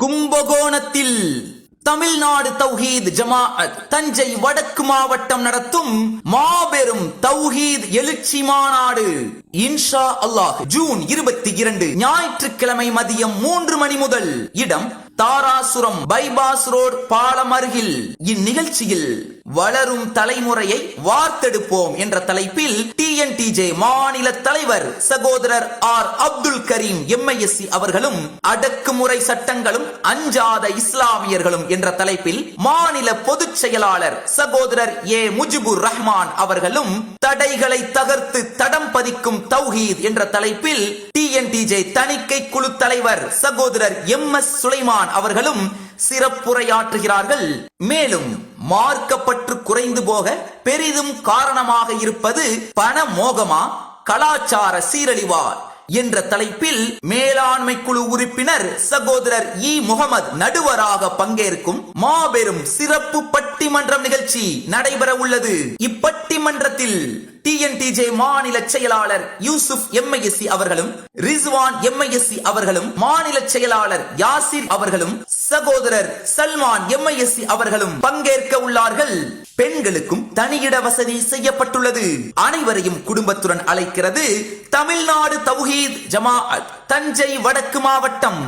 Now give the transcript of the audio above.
கும்பகோணத்தில் தமிழ்நாடு தௌஹீத் ஜமாஅத் தஞ்சை வடக்கு மாவட்டம் நடத்தும் மாபெரும் தௌஹீத் எழுச்சி மாநாடு. இன்ஷா அல்லாஹ் ஜூன் இருபத்தி இரண்டு ஞாயிற்றுக்கிழமை மதியம் மூன்று மணி முதல் இடம் தாராசுரம் பைபாஸ் ரோட் பாலம் அருகில். இந்நிகழ்ச்சியில் வளரும் தலைமுறையை வார்த்தெடுப்போம் என்ற தலைப்பில் டிஎன்டிஜே மாநில தலைவர் சகோதரர் ஆர். அப்துல் கரீம் எம்ஐஎஸ்சி அவர்களும் அடக்குமுறை சட்டங்களும் அஞ்சாத இஸ்லாமியர்களும் என்ற தலைப்பில் மாநில பொதுச் செயலாளர் சகோதரர் ஏ. முஜிபுர் ரஹ்மான் அவர்களும் தடைகளை தகர்த்து தடம் பதிக்கும் தௌஹீத் என்ற தலைப்பில் டிஎன்டிஜே தணிக்கை குழு தலைவர் சகோதரர் எம் எஸ் சுலைமான் அவர்களும் சிறப்புரையாற்றுகிறார்கள். மேலும் மார்க்கப்பற்று குறைந்து போக பெரிதும் காரணமாக இருப்பது பண மோகமா கலாச்சார சீரழிவா என்ற தலைப்பில் மேலாண்மை குழு உறுப்பினர் சகோதரர் இ. முகமது நடுவராக பங்கேற்கும் மாபெரும் சிறப்பு பட்டிமன்றம் நிகழ்ச்சி நடைபெற உள்ளது. இப்பட்டிமன்றத்தில் டிஎன்டிஜே மாநில செயலாளர் யூசுப் எம்ஐஎஸ்சி அவர்களும் ரிஸ்வான் எம்ஐஎஸ்சி அவர்களும் மாநில செயலாளர் யாசிர் அவர்களும் சகோதரர் சல்மான் எம்ஐஎஸ்சி அவர்களும் பங்கேற்க உள்ளார்கள். பெண்களுக்கும் தனியிட வசதி செய்யப்பட்டுள்ளது. அனைவரையும் குடும்பத்துடன் அழைக்கிறது தமிழ்நாடு தௌஹீத் ஜமாஅத் தஞ்சை வடக்கு மாவட்டம்.